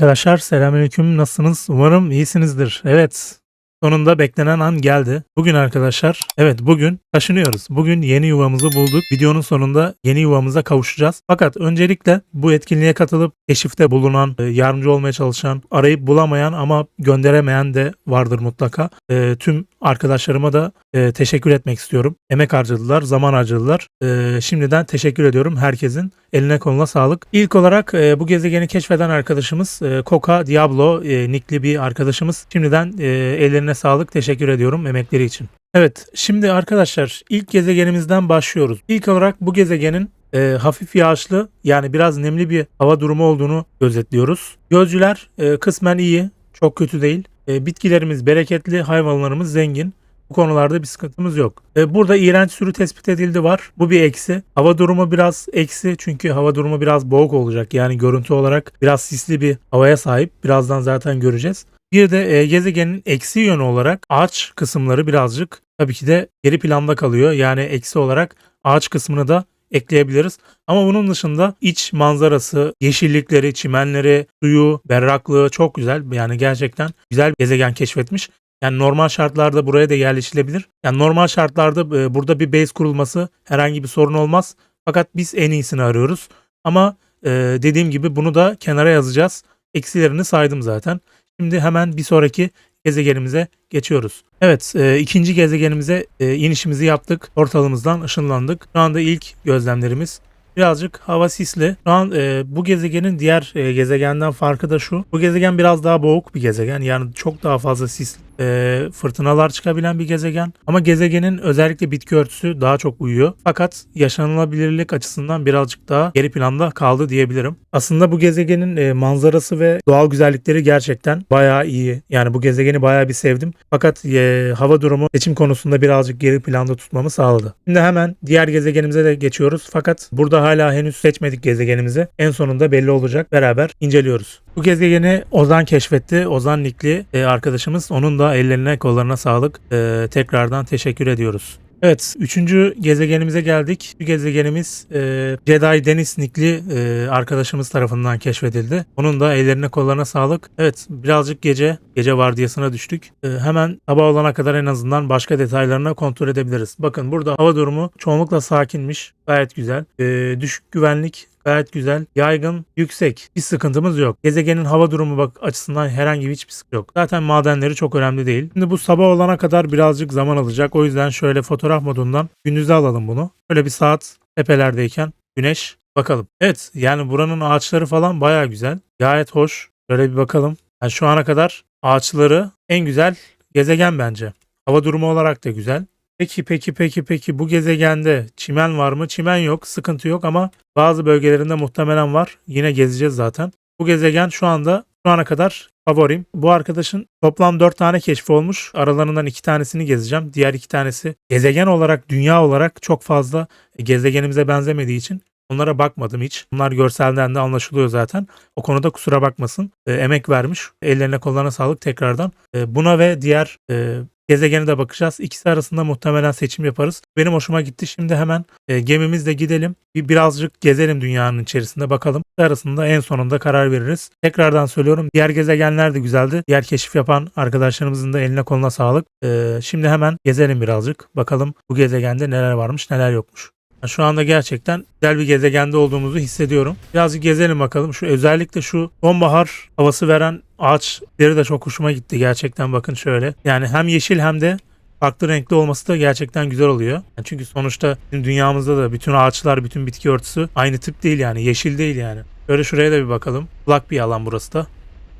Arkadaşlar selamünaleyküm nasılsınız? Umarım iyisinizdir. Evet sonunda beklenen an geldi. Bugün arkadaşlar evet bugün taşınıyoruz. Bugün yeni yuvamızı bulduk. Videonun sonunda yeni yuvamıza kavuşacağız. Fakat öncelikle bu etkinliğe katılıp keşifte bulunan, e, yardımcı olmaya çalışan, arayıp bulamayan ama gönderemeyen de vardır mutlaka. E, tüm arkadaşlarıma da e, teşekkür etmek istiyorum. Emek harcadılar, zaman harcadılar. E, şimdiden teşekkür ediyorum herkesin. Eline koluna sağlık. İlk olarak e, bu gezegeni keşfeden arkadaşımız e, Coca Diablo e, nickli bir arkadaşımız. Şimdiden e, ellerine sağlık. Teşekkür ediyorum emekleri için. Evet şimdi arkadaşlar ilk gezegenimizden başlıyoruz. İlk olarak bu gezegenin e, hafif yağışlı yani biraz nemli bir hava durumu olduğunu gözetliyoruz. Gözcüler e, kısmen iyi, çok kötü değil. E, bitkilerimiz bereketli, hayvanlarımız zengin. Bu konularda bir sıkıntımız yok. E, burada iğrenç sürü tespit edildi var. Bu bir eksi. Hava durumu biraz eksi çünkü hava durumu biraz boğuk olacak. Yani görüntü olarak biraz sisli bir havaya sahip. Birazdan zaten göreceğiz. Bir de e, gezegenin eksi yönü olarak ağaç kısımları birazcık tabii ki de geri planda kalıyor. Yani eksi olarak ağaç kısmını da ekleyebiliriz. Ama bunun dışında iç manzarası, yeşillikleri, çimenleri, suyu, berraklığı çok güzel. Yani gerçekten güzel bir gezegen keşfetmiş. Yani normal şartlarda buraya da yerleşilebilir. Yani normal şartlarda e, burada bir base kurulması herhangi bir sorun olmaz. Fakat biz en iyisini arıyoruz. Ama e, dediğim gibi bunu da kenara yazacağız. Eksilerini saydım zaten. Şimdi hemen bir sonraki gezegenimize geçiyoruz. Evet e, ikinci gezegenimize inişimizi yaptık. Ortalığımızdan ışınlandık. Şu anda ilk gözlemlerimiz birazcık hava sisli. Şu an e, bu gezegenin diğer e, gezegenden farkı da şu. Bu gezegen biraz daha boğuk bir gezegen. Yani çok daha fazla sis e, fırtınalar çıkabilen bir gezegen. Ama gezegenin özellikle bitki örtüsü daha çok uyuyor. Fakat yaşanılabilirlik açısından birazcık daha geri planda kaldı diyebilirim. Aslında bu gezegenin e, manzarası ve doğal güzellikleri gerçekten bayağı iyi. Yani bu gezegeni bayağı bir sevdim. Fakat e, hava durumu seçim konusunda birazcık geri planda tutmamı sağladı. Şimdi hemen diğer gezegenimize de geçiyoruz. Fakat burada hala henüz seçmedik gezegenimizi. En sonunda belli olacak. Beraber inceliyoruz. Bu gezegeni Ozan keşfetti. Ozan Nikli e, arkadaşımız. Onun da ellerine kollarına sağlık. E, tekrardan teşekkür ediyoruz. Evet, üçüncü gezegenimize geldik. Bu gezegenimiz e, Jedi Deniz Nikli e, arkadaşımız tarafından keşfedildi. Onun da ellerine kollarına sağlık. Evet, birazcık gece, gece vardiyasına düştük. E, hemen sabah olana kadar en azından başka detaylarını kontrol edebiliriz. Bakın burada hava durumu çoğunlukla sakinmiş. Gayet güzel. E, düşük güvenlik Gayet güzel. Yaygın, yüksek. Bir sıkıntımız yok. Gezegenin hava durumu bak açısından herhangi bir hiçbir sıkıntı yok. Zaten madenleri çok önemli değil. Şimdi bu sabah olana kadar birazcık zaman alacak. O yüzden şöyle fotoğraf modundan gündüze alalım bunu. Şöyle bir saat tepelerdeyken güneş bakalım. Evet yani buranın ağaçları falan baya güzel. Gayet hoş. Şöyle bir bakalım. Yani şu ana kadar ağaçları en güzel gezegen bence. Hava durumu olarak da güzel. Peki peki peki peki bu gezegende çimen var mı? Çimen yok, sıkıntı yok ama bazı bölgelerinde muhtemelen var. Yine gezeceğiz zaten. Bu gezegen şu anda şu ana kadar favorim. Bu arkadaşın toplam 4 tane keşfi olmuş. Aralarından 2 tanesini gezeceğim. Diğer 2 tanesi gezegen olarak, dünya olarak çok fazla gezegenimize benzemediği için onlara bakmadım hiç. Bunlar görselden de anlaşılıyor zaten. O konuda kusura bakmasın. E, emek vermiş. Ellerine kollarına sağlık tekrardan. E, buna ve diğer e, gezegene de bakacağız. İkisi arasında muhtemelen seçim yaparız. Benim hoşuma gitti. Şimdi hemen e, gemimizle gidelim. Bir birazcık gezelim dünyanın içerisinde bakalım. İkisi arasında en sonunda karar veririz. Tekrardan söylüyorum. Diğer gezegenler de güzeldi. Diğer keşif yapan arkadaşlarımızın da eline koluna sağlık. E, şimdi hemen gezelim birazcık. Bakalım bu gezegende neler varmış neler yokmuş. Şu anda gerçekten güzel bir gezegende olduğumuzu hissediyorum. Birazcık gezelim bakalım. Şu özellikle şu sonbahar havası veren ağaçları da çok hoşuma gitti gerçekten bakın şöyle. Yani hem yeşil hem de farklı renkli olması da gerçekten güzel oluyor. Yani çünkü sonuçta bizim dünyamızda da bütün ağaçlar, bütün bitki örtüsü aynı tip değil yani. Yeşil değil yani. Şöyle şuraya da bir bakalım. Kulak bir alan burası da.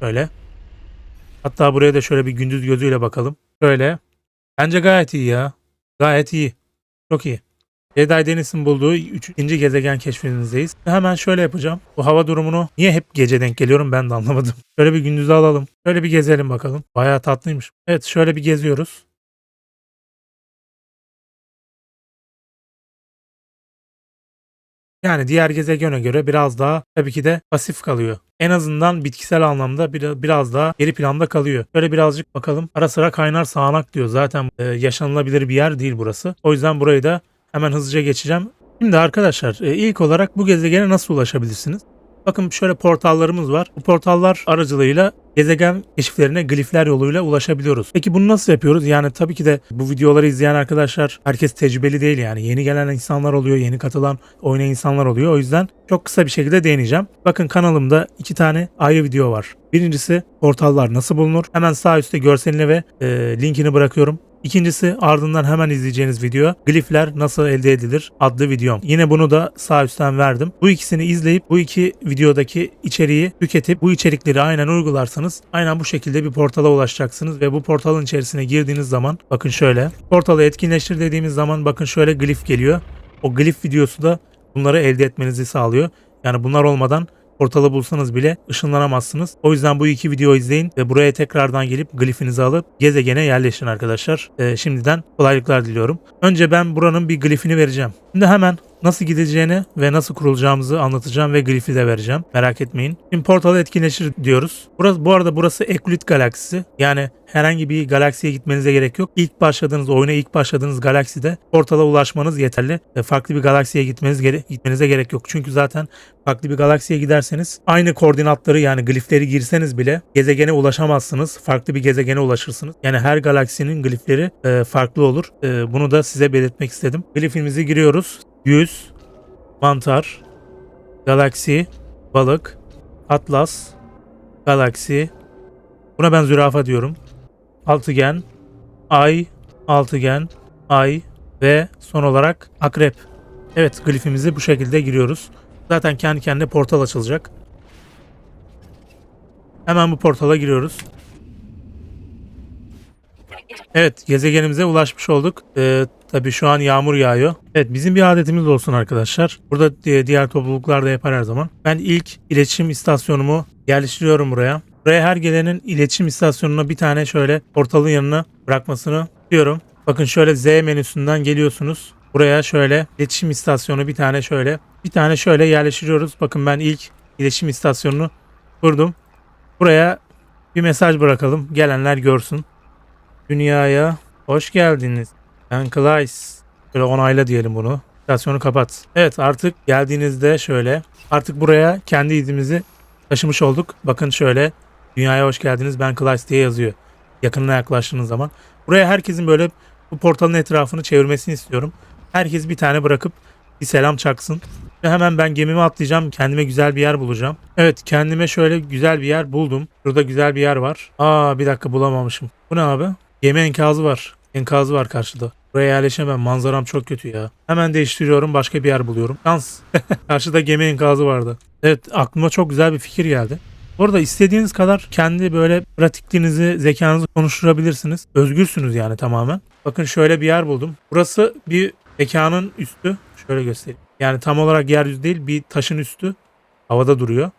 Böyle. Hatta buraya da şöyle bir gündüz gözüyle bakalım. Şöyle. Bence gayet iyi ya. Gayet iyi. Çok iyi. Jedi Deniz'in bulduğu 3. gezegen keşfinizdeyiz. Hemen şöyle yapacağım. Bu hava durumunu niye hep gece denk geliyorum ben de anlamadım. Şöyle bir gündüze alalım. Şöyle bir gezelim bakalım. Bayağı tatlıymış. Evet şöyle bir geziyoruz. Yani diğer gezegene göre biraz daha tabii ki de pasif kalıyor. En azından bitkisel anlamda biraz, biraz daha geri planda kalıyor. Böyle birazcık bakalım. Ara sıra kaynar sağanak diyor. Zaten e, yaşanılabilir bir yer değil burası. O yüzden burayı da Hemen hızlıca geçeceğim. Şimdi arkadaşlar e, ilk olarak bu gezegene nasıl ulaşabilirsiniz? Bakın şöyle portallarımız var. Bu portallar aracılığıyla gezegen keşiflerine glifler yoluyla ulaşabiliyoruz. Peki bunu nasıl yapıyoruz? Yani tabii ki de bu videoları izleyen arkadaşlar herkes tecrübeli değil yani. Yeni gelen insanlar oluyor, yeni katılan oyuna insanlar oluyor. O yüzden çok kısa bir şekilde değineceğim. Bakın kanalımda iki tane ayrı video var. Birincisi portallar nasıl bulunur? Hemen sağ üstte görselini ve e, linkini bırakıyorum. İkincisi ardından hemen izleyeceğiniz video glifler nasıl elde edilir adlı videom. Yine bunu da sağ üstten verdim. Bu ikisini izleyip bu iki videodaki içeriği tüketip bu içerikleri aynen uygularsanız aynen bu şekilde bir portala ulaşacaksınız ve bu portalın içerisine girdiğiniz zaman bakın şöyle portalı etkinleştir dediğimiz zaman bakın şöyle glif geliyor. O glif videosu da bunları elde etmenizi sağlıyor. Yani bunlar olmadan portalı bulsanız bile ışınlanamazsınız. O yüzden bu iki videoyu izleyin ve buraya tekrardan gelip glifinizi alıp gezegene yerleşin arkadaşlar. Ee, şimdiden kolaylıklar diliyorum. Önce ben buranın bir glifini vereceğim. Şimdi hemen nasıl gideceğini ve nasıl kurulacağımızı anlatacağım ve glifi de vereceğim. Merak etmeyin. Şimdi portalı etkinleşir diyoruz. Burası, bu arada burası Euclid galaksisi. Yani herhangi bir galaksiye gitmenize gerek yok. İlk başladığınız oyuna ilk başladığınız galakside portala ulaşmanız yeterli. E, farklı bir galaksiye gitmeniz gere gitmenize gerek yok. Çünkü zaten farklı bir galaksiye giderseniz aynı koordinatları yani glifleri girseniz bile gezegene ulaşamazsınız. Farklı bir gezegene ulaşırsınız. Yani her galaksinin glifleri e, farklı olur. E, bunu da size belirtmek istedim. Glifimizi giriyoruz. 100, mantar, galaksi, balık, atlas, galaksi. Buna ben zürafa diyorum. Altıgen, ay, altıgen, ay ve son olarak akrep. Evet glifimizi bu şekilde giriyoruz. Zaten kendi kendine portal açılacak. Hemen bu portala giriyoruz. Evet gezegenimize ulaşmış olduk. Ee, tabii şu an yağmur yağıyor. Evet bizim bir adetimiz olsun arkadaşlar. Burada di- diğer topluluklar da yapar her zaman. Ben ilk iletişim istasyonumu yerleştiriyorum buraya. Buraya her gelenin iletişim istasyonuna bir tane şöyle portalın yanına bırakmasını diyorum. Bakın şöyle Z menüsünden geliyorsunuz. Buraya şöyle iletişim istasyonu bir tane şöyle bir tane şöyle yerleştiriyoruz. Bakın ben ilk iletişim istasyonunu kurdum. Buraya bir mesaj bırakalım. Gelenler görsün. Dünyaya hoş geldiniz. Ben Klays. Şöyle onayla diyelim bunu. İstasyonu kapat. Evet artık geldiğinizde şöyle. Artık buraya kendi izimizi taşımış olduk. Bakın şöyle. Dünyaya hoş geldiniz. Ben Klays diye yazıyor. Yakınına yaklaştığınız zaman. Buraya herkesin böyle bu portalın etrafını çevirmesini istiyorum. Herkes bir tane bırakıp bir selam çaksın. Ve hemen ben gemime atlayacağım. Kendime güzel bir yer bulacağım. Evet kendime şöyle güzel bir yer buldum. Şurada güzel bir yer var. Aa bir dakika bulamamışım. Bu ne abi? Gemi enkazı var. Enkazı var karşıda. Buraya yerleşemem. Manzaram çok kötü ya. Hemen değiştiriyorum. Başka bir yer buluyorum. Şans. Karşıda gemi enkazı vardı. Evet aklıma çok güzel bir fikir geldi. Bu arada istediğiniz kadar kendi böyle pratikliğinizi, zekanızı konuşturabilirsiniz. Özgürsünüz yani tamamen. Bakın şöyle bir yer buldum. Burası bir mekanın üstü. Şöyle göstereyim. Yani tam olarak yeryüzü değil bir taşın üstü. Havada duruyor.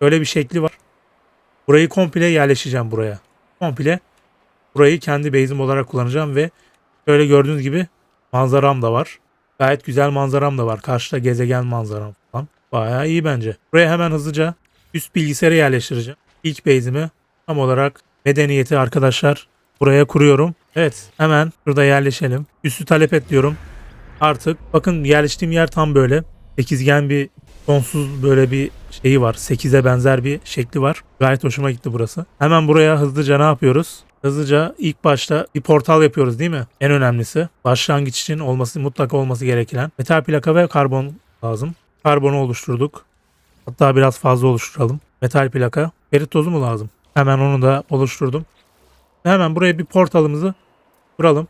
Böyle bir şekli var. Burayı komple yerleşeceğim buraya. Komple burayı kendi base'im olarak kullanacağım ve şöyle gördüğünüz gibi manzaram da var. Gayet güzel manzaram da var. Karşıda gezegen manzaram falan. Bayağı iyi bence. Buraya hemen hızlıca üst bilgisayara yerleştireceğim. İlk base'imi tam olarak medeniyeti arkadaşlar buraya kuruyorum. Evet hemen burada yerleşelim. Üstü talep et diyorum. Artık bakın yerleştiğim yer tam böyle. Sekizgen bir sonsuz böyle bir şeyi var. Sekize benzer bir şekli var. Gayet hoşuma gitti burası. Hemen buraya hızlıca ne yapıyoruz? Hızlıca ilk başta bir portal yapıyoruz değil mi? En önemlisi. Başlangıç için olması mutlaka olması gereken metal plaka ve karbon lazım. Karbonu oluşturduk. Hatta biraz fazla oluşturalım. Metal plaka. Ferit tozu mu lazım? Hemen onu da oluşturdum. Hemen buraya bir portalımızı kuralım.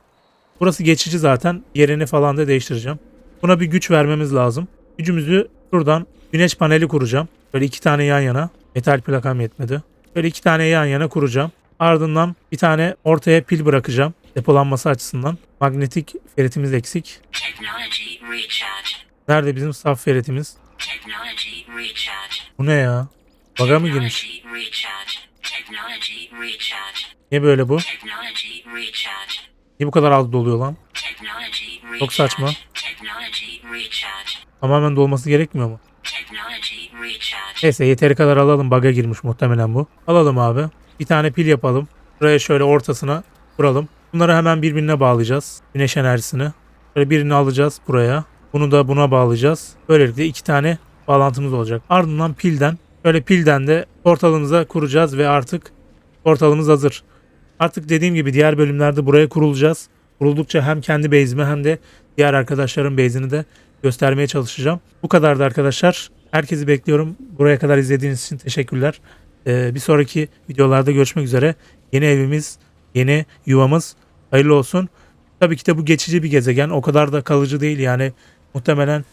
Burası geçici zaten. Yerini falan da değiştireceğim. Buna bir güç vermemiz lazım. Gücümüzü şuradan güneş paneli kuracağım. Böyle iki tane yan yana. Metal plakam yetmedi. Böyle iki tane yan yana kuracağım. Ardından bir tane ortaya pil bırakacağım. Depolanması açısından. Magnetik feritimiz eksik. Nerede bizim saf feritimiz? Bu ne ya? Baga mı girmiş? Niye böyle bu? Niye bu kadar az doluyor lan? Çok saçma. Tamamen dolması gerekmiyor mu? Neyse yeteri kadar alalım. Baga girmiş muhtemelen bu. Alalım abi. Bir tane pil yapalım. Buraya şöyle ortasına kuralım. Bunları hemen birbirine bağlayacağız. Güneş enerjisini. Böyle birini alacağız buraya. Bunu da buna bağlayacağız. Böylelikle iki tane bağlantımız olacak. Ardından pilden şöyle pilden de portalımıza kuracağız ve artık portalımız hazır. Artık dediğim gibi diğer bölümlerde buraya kurulacağız. Kuruldukça hem kendi base'imi hem de diğer arkadaşların base'ini de göstermeye çalışacağım. Bu kadardı arkadaşlar. Herkesi bekliyorum. Buraya kadar izlediğiniz için teşekkürler. Ee, bir sonraki videolarda görüşmek üzere. Yeni evimiz, yeni yuvamız hayırlı olsun. Tabii ki de bu geçici bir gezegen. O kadar da kalıcı değil yani. Muhtemelen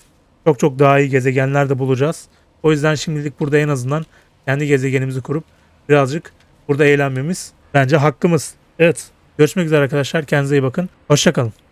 çok çok daha iyi gezegenler de bulacağız. O yüzden şimdilik burada en azından kendi gezegenimizi kurup birazcık burada eğlenmemiz bence hakkımız. Evet. Görüşmek üzere arkadaşlar. Kendinize iyi bakın. Hoşçakalın.